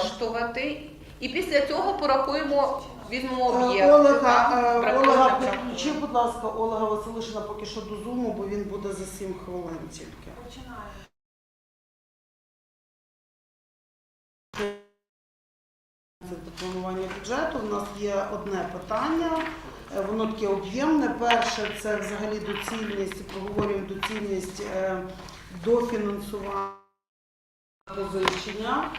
коштувати. І після цього порахуємо, візьмемо Е, об'єкт. Олега, так, е, Олега, підключи, будь ласка, Олега Василишина поки що до зуму, бо він буде за 7 хвилин тільки. Це до планування бюджету. У нас є одне питання, е, воно таке об'ємне. Перше це взагалі доцільність, проговорюємо доцільність е, дофінансування позичення.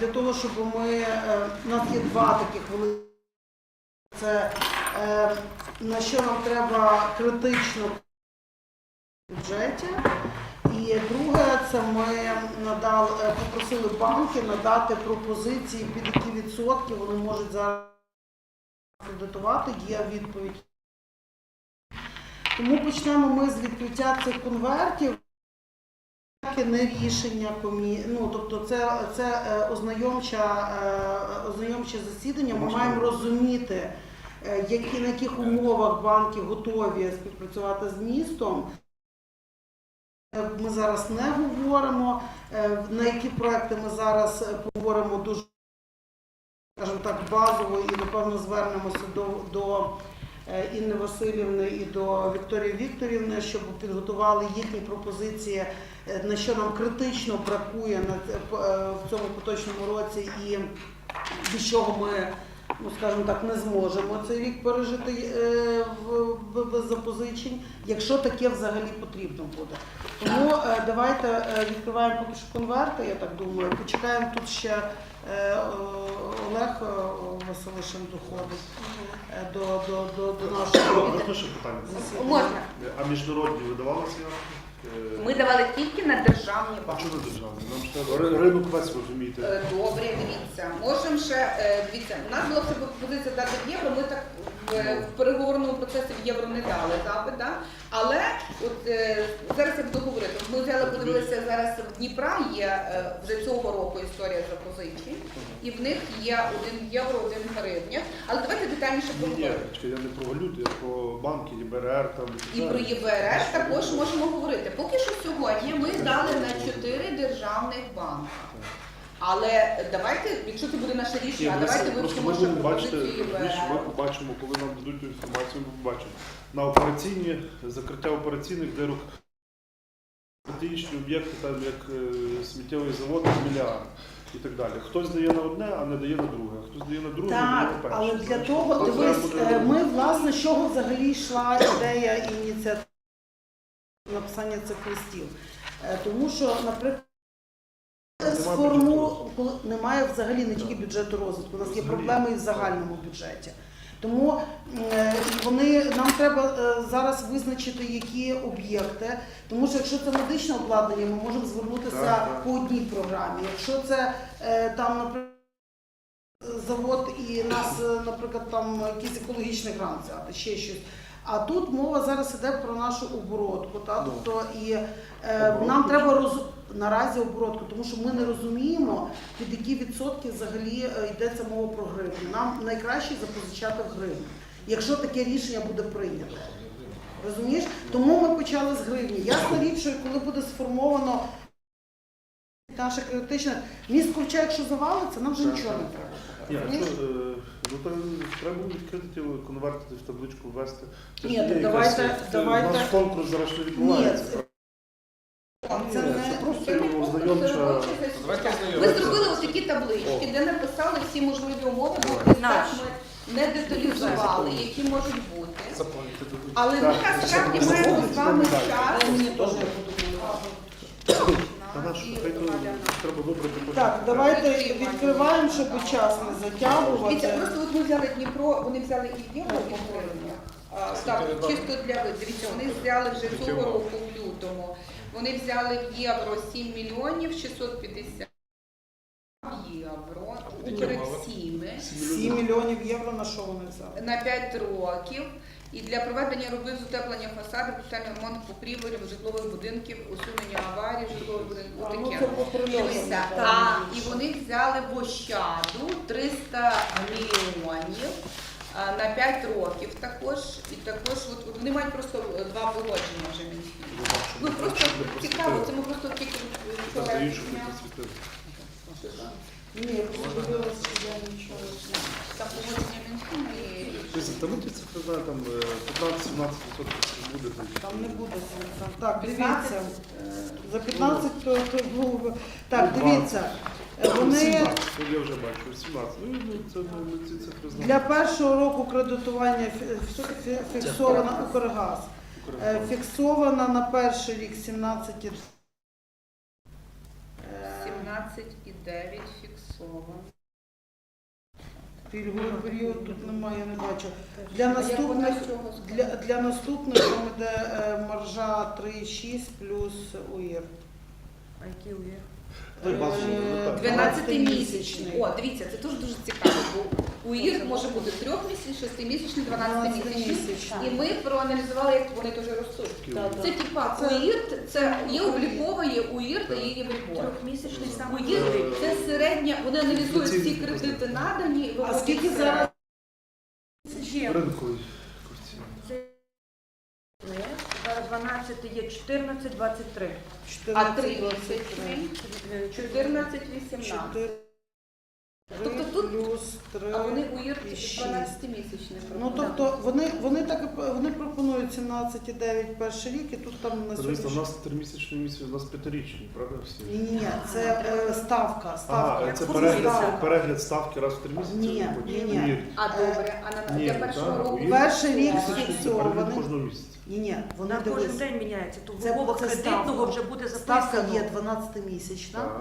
Для того, щоб ми, е, у нас є два таких великих. Це е, на що нам треба критично в бюджеті. І друге, це ми надали, е, попросили банки надати пропозиції, під які відсотки вони можуть зараз кредитувати. Є відповідь. Тому почнемо ми з відкриття цих конвертів. Не рішення комі... ну, тобто це, це е, ознайомча, е, ознайомче засідання. Ми маємо розуміти, е, які, на яких умовах банки готові співпрацювати з містом. Ми зараз не говоримо, на які проекти ми зараз поговоримо дуже скажімо так, базово і напевно звернемося до, до Інни Васильівни і до Вікторії Вікторівни, щоб підготували їхні пропозиції, на що нам критично бракує на е, в цьому поточному році і без чого ми, ну скажімо так, не зможемо цей рік пережити е, без запозичень, якщо таке взагалі потрібно буде. Тому е, давайте е, відкриваємо поки що конверти, я так думаю. Почекаємо тут ще е, е, Олег е, Василишин доходить е, до, до, до, до нашого. Питання? Можна. А міжнародні видавалися? Е, Ми давали тільки на державні А банки. чого державні? Нам ж треба ри- ринок весь розумієте. Е, Добре, дивіться. Можемо ще е, дивіться. У нас була все пропозиція дати в євро. Ми так в, в переговорному процесі в євро не дали запит, да? але от е, зараз я буду говорити. Ми взяли, подивилися зараз в Дніпра. Є е, вже цього року історія запозичень, і в них є один євро, один гривня. Але давайте детальніше Ні, ні, поговоримо. чекай, я не про валюту, я про банки, ІБРР там І про ЄБРС також можемо говорити. Поки що сьогодні ми дали на чотири державних банки. Але давайте, якщо це буде наше рішення, ну, давайте вивчимо, ми що будемо бачити, ми побачимо, коли нам дадуть ту інформацію, ми побачимо. На операційні, закриття операційних дирок, стратегічні об'єкти, там як е, сміттєвий завод, мільярд і так далі. Хтось дає на одне, а не дає на друге. Хтось дає на друге, не дає Так, на перше. але для того, то треба дивись, буде е, ми власне з чого взагалі йшла ідея ініціатива написання цих листів. Е, Тому що, наприклад, сформу немає взагалі не тільки бюджету розвитку, у нас є проблеми і в загальному бюджеті. Тому е, вони нам треба е, зараз визначити, які об'єкти. Тому що якщо це медичне обладнання, ми можемо звернутися Так, так. по одній програмі. Якщо це е, там, наприклад, завод і нас, наприклад, там якийсь екологічний грант взяти, ще щось. А тут мова зараз іде про нашу оборотку. Та? Ну. Тобто, і е, нам треба роз... наразі оборотку, тому що ми не розуміємо, під які відсотки взагалі е, йдеться мова про гривню. Нам найкраще запозичати в гривні, якщо таке рішення буде прийнято. Розумієш? Тому ми почали з гривні. Ясна річ, що коли буде сформовано наше критичне міст ковча, якщо завалиться, нам вже нічого не треба. Ні, Розумієш? якщо, е, ну то треба було відкрити ті конвертити в табличку ввести. Це ж Ні, є так якась- давайте- це- давайте- У нас конкурс зараз не Ні, відбувається. це- Це, Це це не просто Це не його просто ознайомча. робоча Давайте сесія. Ми ознайомимося. зробили ось такі таблички, О. де написали всі можливі умови, бо так ми не деталізували, які можуть бути. Але ми насправді маємо з вами час. Треба вибрати. Так, давайте відкриваємо, щоб час не Дивіться, затягувати. просто от ми взяли Дніпро, вони взяли і євро, і. Так, чисто для ви. Дивіться, вони взяли вже цього року в лютому. Вони взяли в євро 7 мільйонів 650 євро. Перед всіми. 7 мільйонів євро на що вони взяли? на 5 років і для проведення робіт з утеплення фасаду, капітальний ремонт покрівель житлових будинків, усунення аварій, житлових будинків. А, ну, це по прильотам, Дивіться, так. а, і вони взяли в Ощаду 300 мільйонів а, на 5 років також. І також от, от вони мають просто е, два погодження вже мінські. Ну просто цікаво, це ми просто тільки дня. Ні, я подивилася, що я нічого не знаю. Там погодження Мінфіну і Та ми ці цифри знаємо, там е, 15-17% буде. Там не буде сенсу. Так, дивіться. е, За 15 то, то було б. Так, Ну, дивіться. е, Вони 17, ну, я вже бачу, 17. Ну, ну, це ми ці цифри для першого року кредитування фі- фі- фі- фіксована Укргаз. Е, Фіксована на перший рік 17 і- Е, 17,9 фіксовано. Пільговий період тут немає, я не бачу. Для наступних для, для наступних там іде е, маржа 3,6 плюс УІР. А який ує? Той базовий, Е, так. 12-місячний. О, дивіться, це теж дуже цікаво, бо у ІР може бути 3-місячний, 6-місячний, 12-місячний. 12-місячний. І ми проаналізували, як вони теж ростуть. Це типа Це- це є облікова, є УІР та є Єврібор. Трьохмісячний сам УІР це середня, вони аналізують всі кредити надані. А виводять скільки середню. зараз? Є. 18 є 14, 23. 14, 14, 14, 18. 4 Тобто тут- плюс 3. А вони УІР і 12-місячний. Ну тобто вони, вони так вони пропонують 17,9 перший рік, і тут там на Дивіться, у сьогодні. нас тримісячний місяць, у нас п'ятирічний, правда всі? Ні, ні, це е, ставка. ставка. Ага, це перегляд, перегляд ставки раз в три місяці? Ні, ні, ні. А добре, а на Ні, для першого так, року. Перший рік. Місячний це перегляд фіксований. кожного місяця. Ні, ні, вони На кожен дивись. день міняється. То Це в умовах це кредитного ставка. вже буде Ставка записано. є 12-місячна, Так.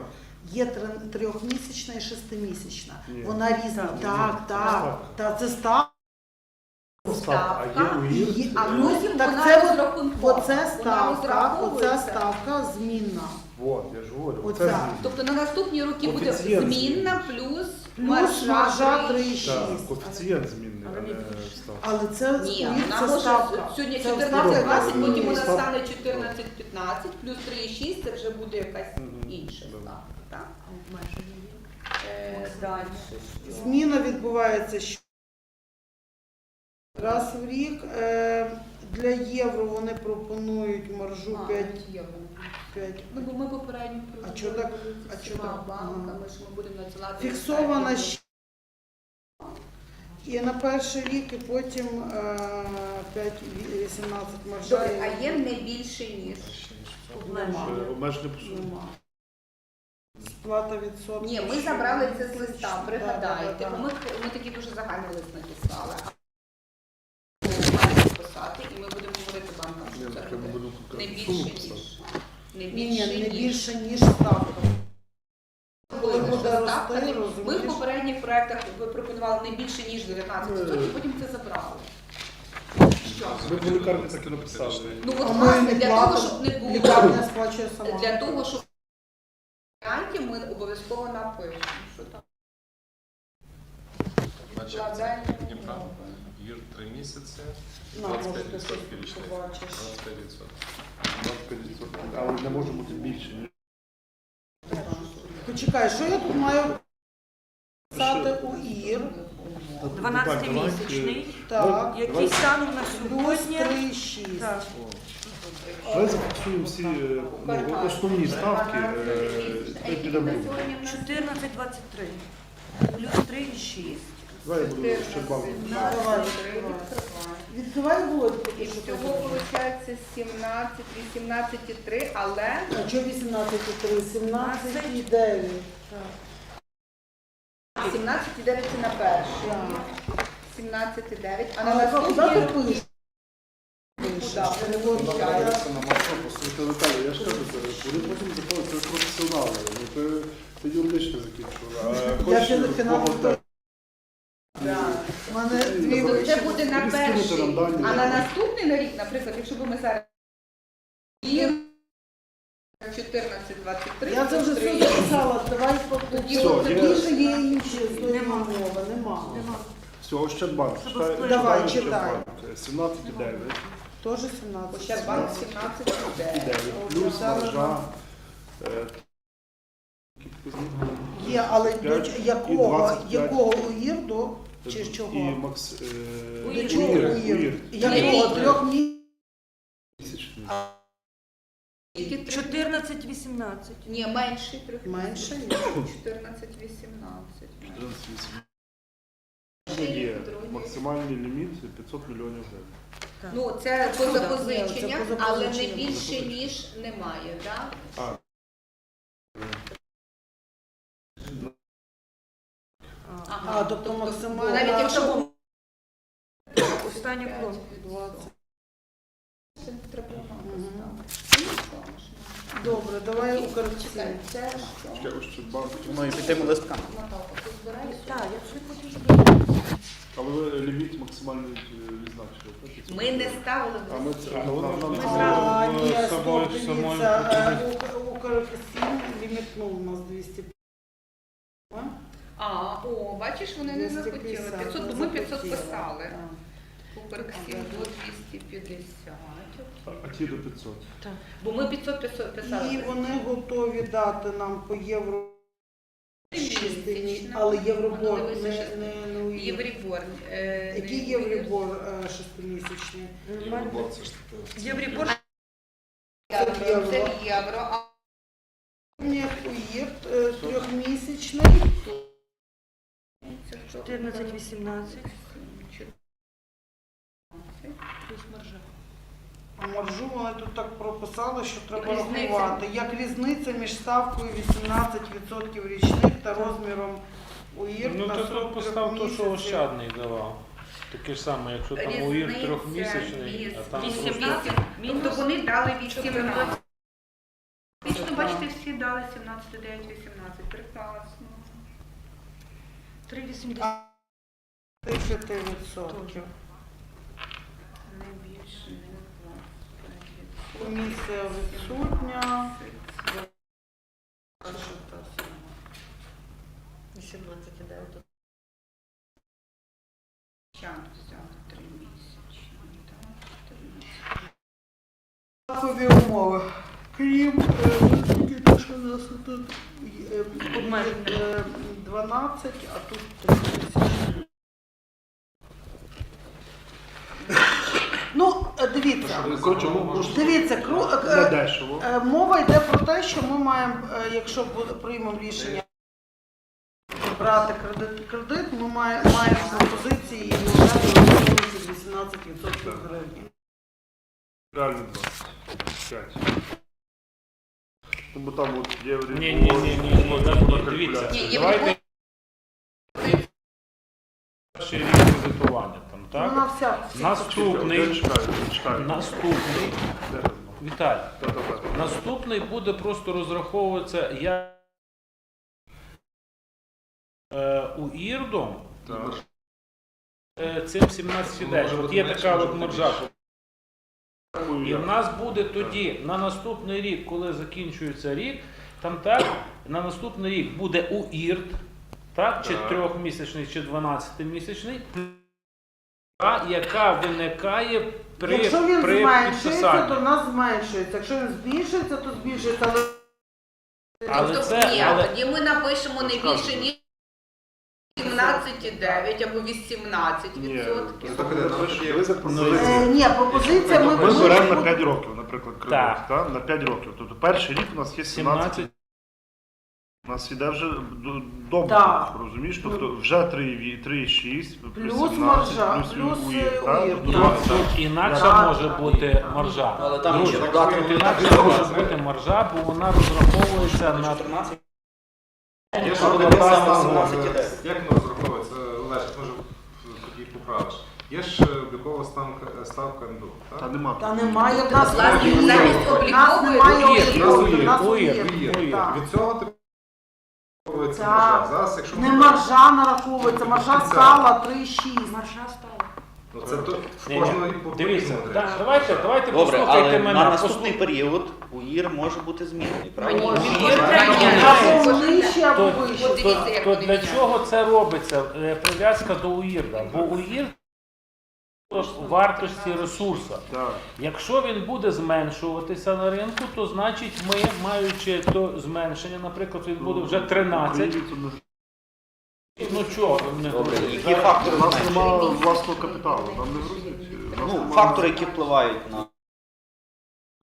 Є три- трьохмісячна і шестимісячна. Ні. Вона різна. Так. Так, так. Та це ставка. Ставка, а є. Є- А Ну, потім так вона це от- розрахункова. Оце Вона ставка, розраховується. ставка змінна. Вот, я ж говорю, Оця. це зміни. Тобто на наступні роки буде Коефіцієнт змінна плюс Плюс маржа маржа 3,6. 3,6. Так, коефіцієнт змінний, Але а не ставка. Але це Ні, вона це може ставка. сьогодні Це 14-20, ставка. потім вона стане 14-15, плюс 3,6 це вже буде якась Мгм. інша ставка. Е, Далі. що? Зміна відбувається що раз в рік. Е, Для євро вони пропонують маржу А, 5, євро. 5. Ну, бо ми попередньо А чого так? А чого так? банками, що ми будемо надсилати. Фіксована ще. І на перший рік, і потім е, 5-18 маржа. Добре, а є не більше, ніж. Е, Обмеження по. Нема. Сплата відсотків. Ні, ми забрали це з листа, пригадайте. да, да, Бо да. Ми, ми такий дуже загальний лист написали. Маємо писати, і ми будемо говорити банкам, Ні, що це не більше, ніж. Не Ні, більше, ні, не ніж. більше, ніж ставка. Коли Коли буде ставка, рости, Ми в розумієш? попередніх проєктах ви пропонували не більше, ніж 19%, Е. потім це забрали. Що? Ми в лікарні так і написали. Ну А от ми власне, не для того, платимо. щоб не було Лікарня сплачує сама. Для того, щоб варіантів ми обов'язково напишемо, що там Значить, вкладання Дніпра. Юр 3 місяці, На, можете 25% собі річних. побачиш. 25%. 25%. Але не може бути більше. ніж. Почекай, що я тут маю писати у ІР? 12-місячний. Так, Який станом на плюс сьогодні. 3,6. Так. Давай зафіксуємо всі е, ну, основні ставки. е, і підемо. 14-23. Плюс 3,6. Давай я буду ще. Давай, Відкривай Володь, І всього виходить 17, 18 3, але А чого 18,3? 17,9. 17 і 9 це на перший, Так. 17 і 9, а на куди ти Не я ж кажу, це, вони потім заходять, це професіонали. Ну, ти, ти юридично закінчив. А Я хочеш фінансово. бухгалтер. У мене дві Тобто це вищі. буде на скинути перший, дані, а на наступний на рік, наприклад, якщо б ми зараз і 14, 23, Я це вже все 3, записала. Давай Тоді Все, тоді є. тоді ще є інші Нема. мови. Нема. Нема. Все, Ощадбанк. Читай- Давай, читай читай. Ощадбанк. 17,9. Теж 17. Ощадбанк 17 і 9. 9. Плюс маржа. е, Є, але до ч- якого, 25. якого до чи з І чого? Макс... е, Уїр. До чого Уїр? Уїр. Якого? Ні. Трьох місяців? Місячний. 14, 18. Ні, менший трьох. Менше? 14, 18. Є максимальний ліміт 500 мільйонів гривень. Ну, це по Ні, це по але не запозиченням. більше, ніж немає, так? А, А, тобто максимально- Навіть якщо Остання колонка. 20. Це треба Мгм. Добре, давай Чекай, Укрексім. це що? ще Ощадбанк. Маю піти листка. Наталка, ти збираєшся? Так, я все хочу збирати. Але ви ліміт максимальний е, відзначили. так? Ми не ставили А ми це А воно нам- А, ні, стоп, дивіться, е, Укрексім лімітнув у нас 200. А? А, о, бачиш, вони не захотіли. 250, 500, бо ми 500 захотіли. писали. Так. До 250. А а ті до 500. Бо ми 500 писо- писали. І вони готові дати нам по євро частині, але А євробор ну, не, щас. не, не у. Єврібор. е, Який не євробор е, шестимісячний? Євробор, це ж таке. Єврібор Євро, Це євро. Це євро. А Ні, уєб е, трьохмісячний. це що? 14, 18. Плюс маржа. А маржу вони тут так прописали, що треба Різниця. рахувати. Як різниця між ставкою 18% річних та розміром УІР Ну на то 43 тут постав то, що місяців. Ощадний давав. Таке ж саме, якщо там Різниця УІР трьохмісячний, із а там 18. Тобто вони дали 18. Вічно, бачите, всі дали 17, 9, 18. Прекрасно. 3,80. 35%. Не більше, не 25. Комісія відсутня. 18,9. Час взяли 3 місяці. Так, 14. Такові умови. Крім е, скільки що у нас тут е, Обмеження. е, 12, а тут 3 тисячі. Ну, е, дивіться. Коротше, ну, Дивіться, кру, е, е, дешево. е, мова йде про те, що ми маємо, е, якщо буде- приймемо рішення брати кредит, кредит ми маємо, маємо пропозиції і виявляти 18% гривні. Реально 25. Тому там от євро. Ні, ні, ні, ні, ні, ні, дивіться, давайте перший рік кредитування там, Ну, на так? вся, Наступний, Я чекаю, я чекаю. наступний? Віталій, наступний буде просто розраховуватися як е, у Ірдом. Е, цим 17 От є така от маржа. І в нас буде тоді на наступний рік, коли закінчується рік, там так, на наступний рік буде УІРТ, так, чи трьохмісячний, чи 12-місячний, а яка виникає при, Якщо він при зменшується, підписанні. то в нас зменшується. Якщо він збільшується, то збільшується. Але Але тобто, це- ні, але- тоді ми напишемо не більше, ніж 17,9 або 18 Ні, відсотків. напиши, е, ні, пропозиція ми Ми беремо на 5 років, наприклад, кредит. Так. Так. На 5 років. Тобто перший рік у нас є 17. 17. У нас іде вже добре, Так. розумієш? Тобто вже 3,6, плюс Плюс 17, маржа, плюс, плюс, е, так? УІР, Тобто так. 20. Тут інакше Так. може бути маржа. Але там Друзі, ще додати тут інакше так може бути маржа, бо вона розраховується на 14. Є ж Що буде облікована саме ставка, 17,9? Як воно розраховується? Олег, може тоді поправиш. Є ж е, облікова ставка, ставка НДУ, Та так? нема. Та немає в нас Власне, УІР. замість У нас немає облікової. У нас. Від цього ти розраховується Так. маржа. Зараз, якщо Не ми- маржа нараховується, маржа Це- стала 3,6. Маржа стала. Ну, це то Ні, ні. кожного і по- Дивіться, по-різному, так, давайте, давайте Добре, послухайте мене. на послух- наступний період УІР може бути змінений, правильно? Ні, ні, ні, ні, Або нижче, або То, вище. От дивіться, то, як то вони для міняють. чого це робиться? Е, Прив'язка до УІРДа. Бо УІР вартості ресурсу. Якщо він буде зменшуватися на ринку, то значить ми, маючи то зменшення, наприклад, він буде вже 13. Ну чого ви Добре, які фактори У нас немає власного капіталу, нам не грузить. У нас Ну, фактори, які впливають на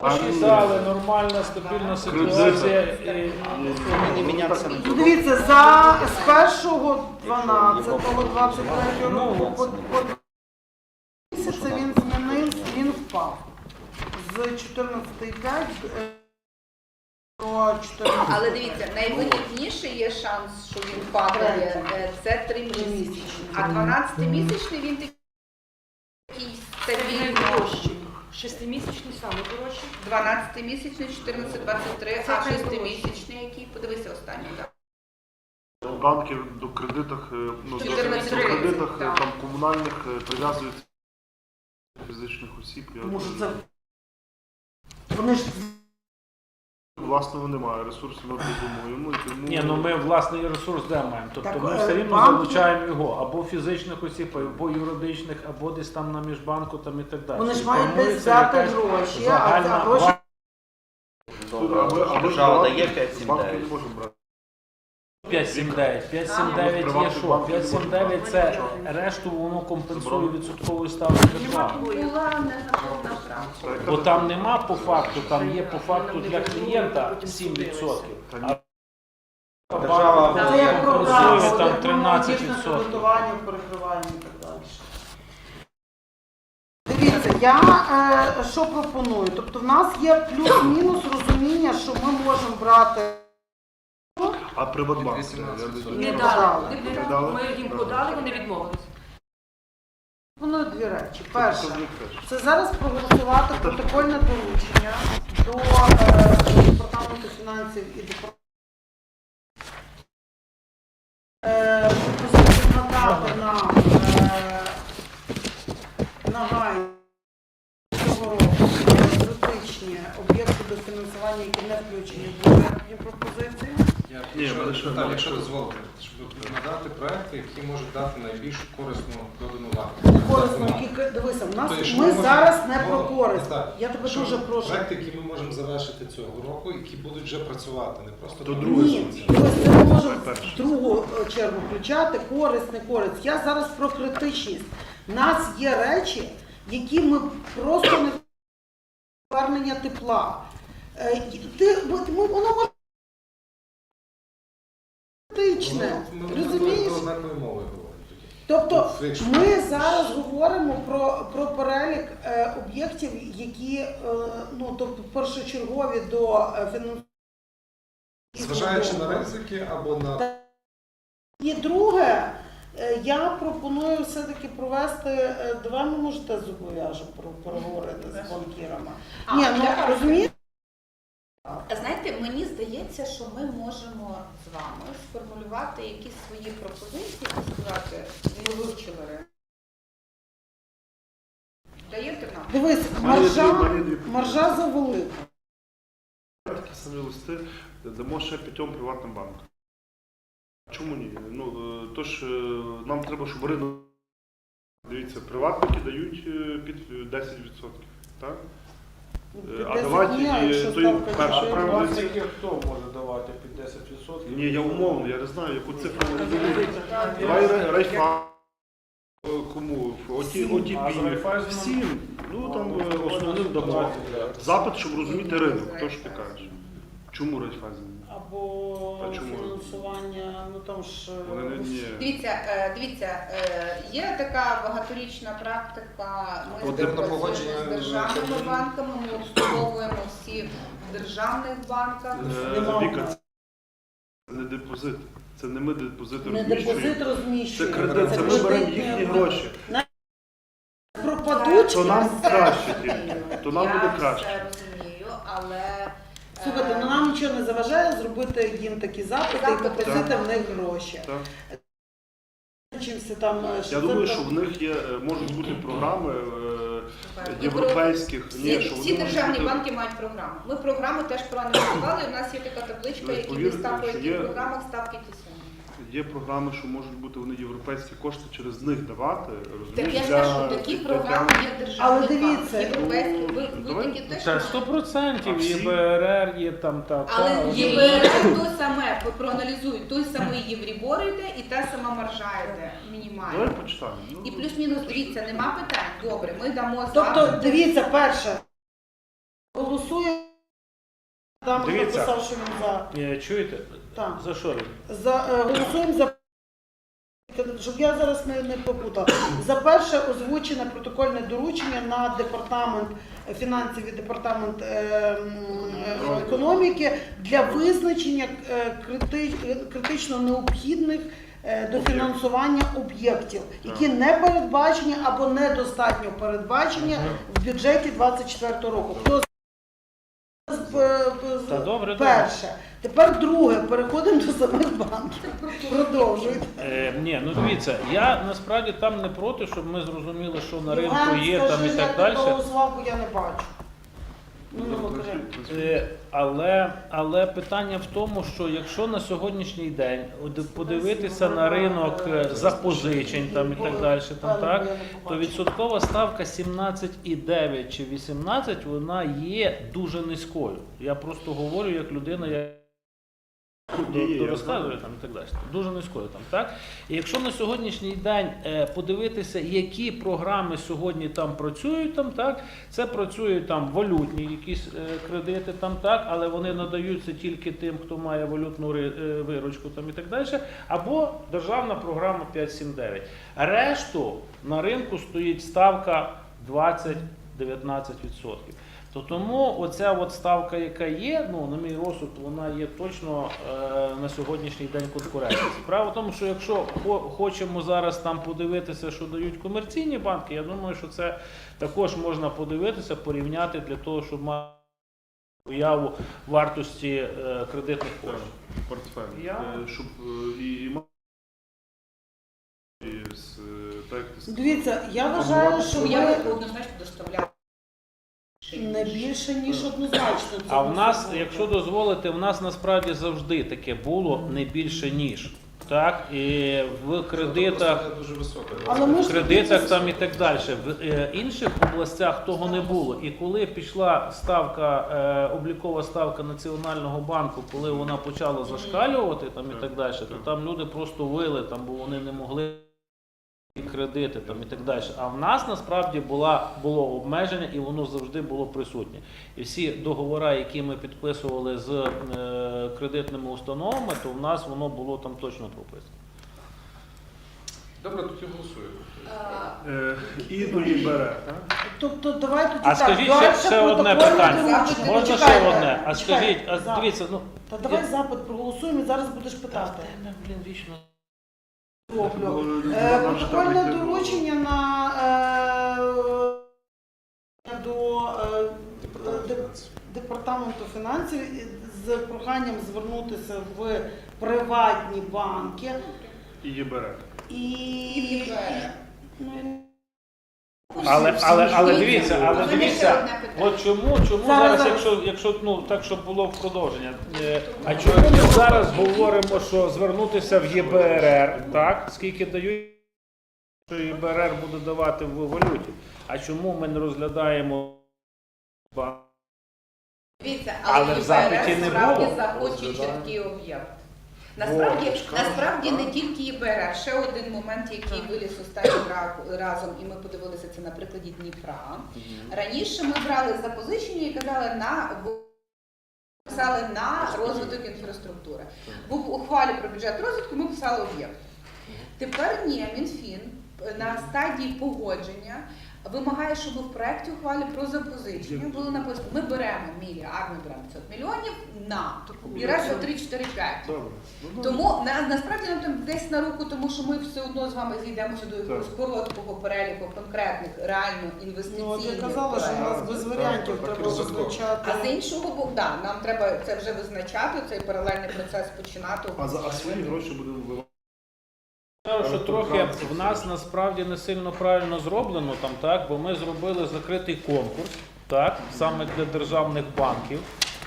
Гроші зали, нормальна, стабільна ситуація. і- Не мінятися не Ну. Дивіться, за з 1.12.23 року по, по місяця він змінився, він впав. З 14,5 е, до 14. Але дивіться, найвигідніший є шанс, що він падає, е, це 3 місяці. А 12-місячний він такий стабільно. Шестимісячний саме дорожчий. 12-місячний 14-23, а хай 6-місячний, який, подивися останній, так. Банки до кредитах, е, ну, до, 14 до кредитах е, так. там комунальних е, прив'язують фізичних осіб. Я, Тому що це вони ж Власного немає, ресурсів ми придумуємо. Тому... Ні, ну ми власний ресурс де маємо. Тобто Так, ми е, все рівно банки- залучаємо його або фізичних осіб, або юридичних, або десь там на міжбанку там і так далі. вони ж І мають десь формується взяти якась гроші, а загальна ці гроші Добре, Аби- аби держава дає Банки 5-7-9. не можемо брати. 579. 579 є що? банк 579 це решту воно компенсує відсотковою ставкою держави. Була негативна практика. Бо там нема по факту, там є по факту для клієнта 7%. А Держава це як програма, компенсує там от 13%. кредитування, перекривання і так далі. Дивіться, я е, що пропоную? Тобто в нас є плюс-мінус розуміння, що ми можемо брати. А Приватбанк? 18%. я Не не- дали. Не дали? Ми їм подали, вони відмовилися. Пропоную дві речі. Перше, це зараз проголосувати протокольне доручення до е, департаменту фінансів і департаменту. Е, надати нам е, нагальні цього року критичні об'єкти до фінансування, які не включені в бюджетні пропозиції. Я, Ні, якщо, Наталя, якщо дозволите, щоб надати проекти, які можуть дати найбільш корисну додану вартість. Корисно, Так, дивися, в нас Тобто, що ми зараз не про користь. так. Я тебе Що дуже прошу. Проекти, які ми можемо завершити цього року, які будуть вже працювати, не просто То там- друге Ні, дивись, це ми можемо в другу е, чергу включати, користь, не користь. Я зараз про критичність. У нас є речі, які ми просто не повернення тепла. Е, і Ти, ми- воно може критичне, Ми- ми розумієш? до однакової мови говоримо тоді. Тобто ми зараз говоримо про, про перелік е, об'єктів, які е, ну, тобто першочергові до е, фінансування. Зважаючи на ризики або на І друге, е, я пропоную все-таки провести, е, давай ми може теж зобов'яжемо про переговорити з банкірами. А, Ні, ну розумієте? Знаєте, мені здається, що ми можемо з вами сформулювати якісь свої пропозиції і сказати, ми вивчили. Даєте нам? Дивись, маржа, маржа завелика. Самі листи дамо ще п'ятьом приватним банкам. Чому ні? Ну, е, тож е, нам треба, щоб ринок. Дивіться, приватники дають е, під 10%. Так? Е, А 10 давайте і той перший правильно. Хто може давати під 10%? Ні, я умовно, я не знаю, яку цифру вони дають. Давай Рай- Райфа. Е, Кому? Оті. Райфайзеном? Всім. Ну там е, основним дамо. Запит, щоб розуміти ринок. Хто ж ти кажеш? Чому Райфайзен? Або А чому? фінансування, ну там ж. е, Вони не ні. Дивіться, е, дивіться, е, є така багаторічна практика. Ми Потрібно співпрацюємо погодження з державними банками, ми обслуговуємо всі в державних банках. Е, Нема. Віка, це не депозит. Це не ми депозити Не депозит розміщуємо. Це розміщує. кредит, це ми беремо кредитні їхні гроші. Пропадуть. То нам краще тільки. То нам Я буде краще. все розумію, але Слухайте, ну нам нічого не заважає зробити їм такі запити і Запити, попросити так. в них гроші. Так. Чимся там, е, що Я думаю, що в них є, е, можуть бути програми е, Ми європейських. всі, Ні, що всі вони державні бути- банки мають програму. Ми програму теж проаналізували. У нас є така табличка, Ви які повірте, ставки, що які є- в програмах ставки ті самі. Є програми, що можуть бути вони європейські кошти через них давати. Так Розумієш, я ж для- кажу, такі для- програми є Але дивіться, європейські. Ви, ну, ви давай. такі теж Це маєте? 100% А і? БРР є там та. та. Але ЄБР то саме, ви проаналізуй, той самий Єврібор йде і та сама маржа йде Давай почитаємо. Ну, І плюс-мінус, дивіться, нема питань. Добре, ми дамо Тобто, запит. дивіться, перше, Голосуємо. Адам Дивіться. написав, що він за. Е, Чуєте? Так. За що він? За, е, голосуємо за щоб я зараз не, не попутала. За перше озвучене протокольне доручення на департамент фінансів і департамент е, м, е, економіки для визначення е, крити- е, критично необхідних е, до фінансування об'єктів, які не передбачені або недостатньо передбачені в бюджеті 2024 року. Хто Та добре, добре. перше. Тепер друге, переходимо до самих банків. Продовжуйте. Е, ні, ну дивіться, я насправді там не проти, щоб ми зрозуміли, що на ринку є там і так далі. я не бачу. Ну, ну. Е, Але, але питання в тому, що якщо на сьогоднішній день от подивитися на ринок е, запозичень там і так далі, там так, то відсоткова ставка 17,9 чи 18, вона є дуже низькою. Я просто говорю як людина, я до розказує там і так далі. Дуже низькою там, так? І якщо на сьогоднішній день е, подивитися, які програми сьогодні там працюють, там так, це працюють там валютні якісь е, кредити, там так, але вони надаються тільки тим, хто має валютну е, виручку там і так далі, або державна програма 579. Решту на ринку стоїть ставка 20-19%. То тому оця от ставка, яка є, ну на мій розсуд, вона є точно е, на сьогоднішній день конкурентна. Справа в тому, що якщо хочемо зараз там подивитися, що дають комерційні банки, я думаю, що це також можна подивитися, порівняти для того, щоб мати уяву вартості е, кредитних коштів. портфель. Я- Е, Щоб е, і, і ма- і з, е, так, як ти сказав. Дивіться, я вважаю, що Я ми однозначно доставляла. Не більше, ніж однозначно. А в нас, якщо дозволите, в нас насправді завжди таке було не більше ніж. Так, і в кредитах. Дуже висока. Але ми в ж кредитах там і так далі. В е, інших областях того не було. І коли пішла ставка, е, облікова ставка Національного банку, коли вона почала зашкалювати там і так далі, то там люди просто вили, там, бо вони не могли кредити там і так далі. А в нас насправді була, було обмеження і воно завжди було присутнє. І всі договори, які ми підписували з е, кредитними установами, то в нас воно було там точно прописано. Добре, тоді голосуємо. Е, І до ІБР. так? Тобто давай тоді А так. скажіть ще, ще одне питання. Можна ще одне? А скажіть, а дивіться, ну Та давай запит проголосуємо і зараз будеш питати. блін, вічно. Роблю. Ну, Е, Протокольне доручення на е, до е, деп- департаменту фінансів з проханням звернутися в приватні банки І ЄБР. і, І в ЄБР. ну, Але, але, але дивіться, але дивіться, от чому, чому Зараз, зараз, зараз. якщо, якщо ну так, щоб було в продовження, е, а чому ми зараз говоримо, що звернутися в ЄБРР, так, скільки дають, що ЄБРР буде давати в валюті, а чому ми не розглядаємо банк? Дивіться, Але але в запиті не справді було. захоче чіткий об'єкт. Насправді, О, насправді не тільки ІБР, ще один момент, який виліз останнім ра- разом, і ми подивилися це на прикладі Дніпра. Раніше ми брали запозичення і казали на писали на розвиток інфраструктури. В ухвалі про бюджет розвитку ми писали об'єкт. Тепер ні, Мінфін на стадії погодження вимагає, щоб в проєкті ухвалі про запозичення було написано, ми беремо мільярд, ми беремо 500 мільйонів на і чотири, п'ять. Добре. Ну. Тому на, насправді нам там десь на руку, тому що ми все одно з вами зійдемося до якогось короткого переліку конкретних реально ну, інвестиційних. я казала, що у нас без варіантів треба визначати. А з іншого боку, да, нам треба це вже визначати, цей паралельний процес починати. А за а свої гроші будемо вбивати. Кажу, що трохи в нас насправді не сильно правильно зроблено там, так, бо ми зробили закритий конкурс, так, саме для державних банків,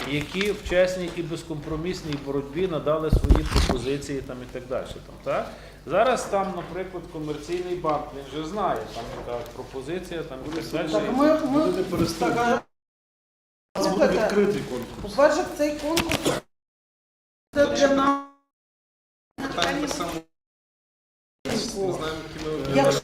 які в чесній і безкомпромісній боротьбі надали свої пропозиції там і так далі. Там, так. Зараз там, наприклад, комерційний банк, він вже знає, там яка пропозиція там і так далі. Так, ми, ми, Люди перестають. так, У нас буде відкритий конкурс. По-перше, цей конкурс це для нас. Питання. Не знаємо, які ми Якщо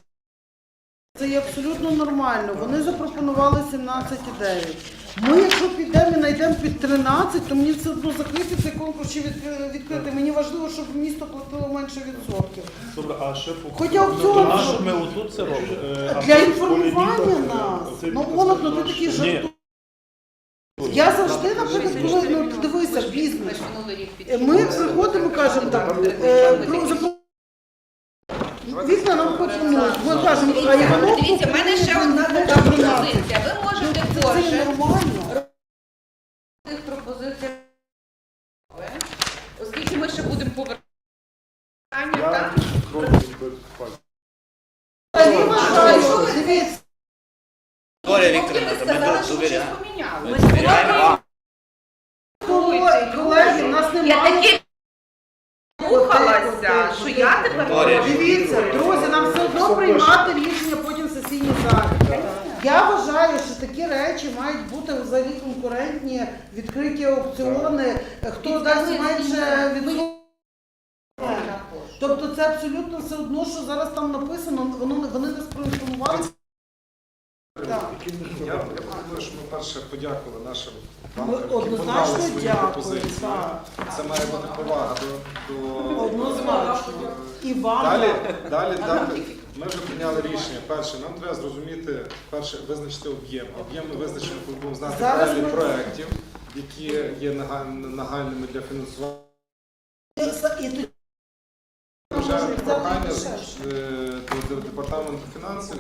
це є абсолютно нормально. Вони запропонували 17,9. Ми, якщо підемо і знайдемо під 13, то мені все одно закрити цей конкурс чи від- відкрити. Мені важливо, щоб місто платило менше відсотків. Добре, а ще по Хоча аукціон- На що ми отут це робимо? Е, Для інформування нас. Ну, Олег, ну ти такий жартуєш. Я завжди, наприклад, коли ну дивися, бізнес. Ми приходимо, кажемо так, е, про запро- Вікна нам Ми а Іванов Дивіться, в мене ще одна така пропозиція. Ви можете Це кожен нормально. цих пропозицій, оскільки ми ще будемо повертання, Я так? проти відбитих пальців. А я вважаю, дивіться, Вікторія Поки Вікторівна, ви то ми сказали, до- що ви довіряємо. щось поміняли. Ми довіряємо вам. колеги, колеги, у нас Я немає. таки рухалася, що я тепер Вікторія. можу. Дивіться, друзі, нам все одно приймати рішення потім в сесійній залі. Я вважаю, що такі речі мають бути взагалі конкурентні, відкриті аукціони, хто дасть менше відсотків. Тобто це абсолютно все одно, що зараз там написано, воно вони нас проінформували. Я, я пропоную, що ми перше подякували нашим банкам, які однозначно подали свої дякуємо. пропозиції. Це має бути повага до, до Однозначно. І вам. Далі, далі, далі. Ми вже прийняли рішення. Перше, нам треба зрозуміти, перше, визначити об'єм. Об'єм ми визначимо, коли будемо знати Зараз перелік ми- проєктів, які є нагаль- нагальними для фінансування. І тоді Вже можемо взяти прохання е, до, до департаменту фінансів.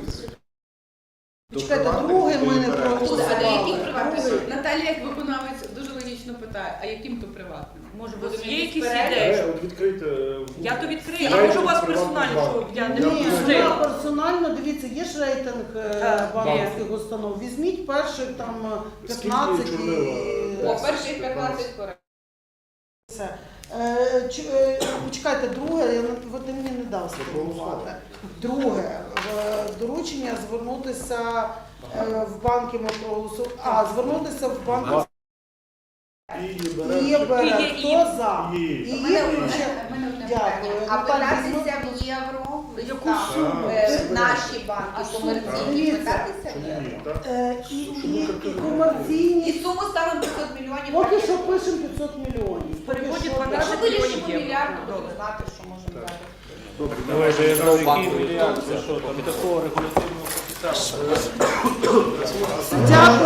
Чекайте, друге ми не проголосували. А до яких приватних? Наталія, як виконавець, дуже питає, а яким то приватним? Може, у вас є якісь ідеї? Е, От відкрийте. е, Я то відкрию, а може у вас приватний персонально, банк. що я не Ні, персонально, дивіться, є ж рейтинг е, Так, банківських установ. Візьміть перших там е, 15 і... чорнила? О, перших 15 коректів. Все. Е, е, Почекайте, друге, я не- ви ти мені не дав сформувати. Друге, в- доручення звернутися е, в банки ми проголосували. А, звернутися в банк І бере. і є- Хто і- за? І. І У мене є одне- ще- в мене одне Дякую. питання. А Наталя, питатися в євро, Яку там, суму? е, наші банки комерційні, Дивіться. питатися в Чому євро. ні, так? Е, і, і, і І комерційні. суму ставимо 500 мільйонів. Поки що пишемо 500 мільйонів. В переводі Поки що, 12 Якщо вирішимо мільйонів мільярд, будемо знати, що можемо дати. Добре, Давайте я Банку який мільярд, це що там такого регулятивного капіталу. Дякую.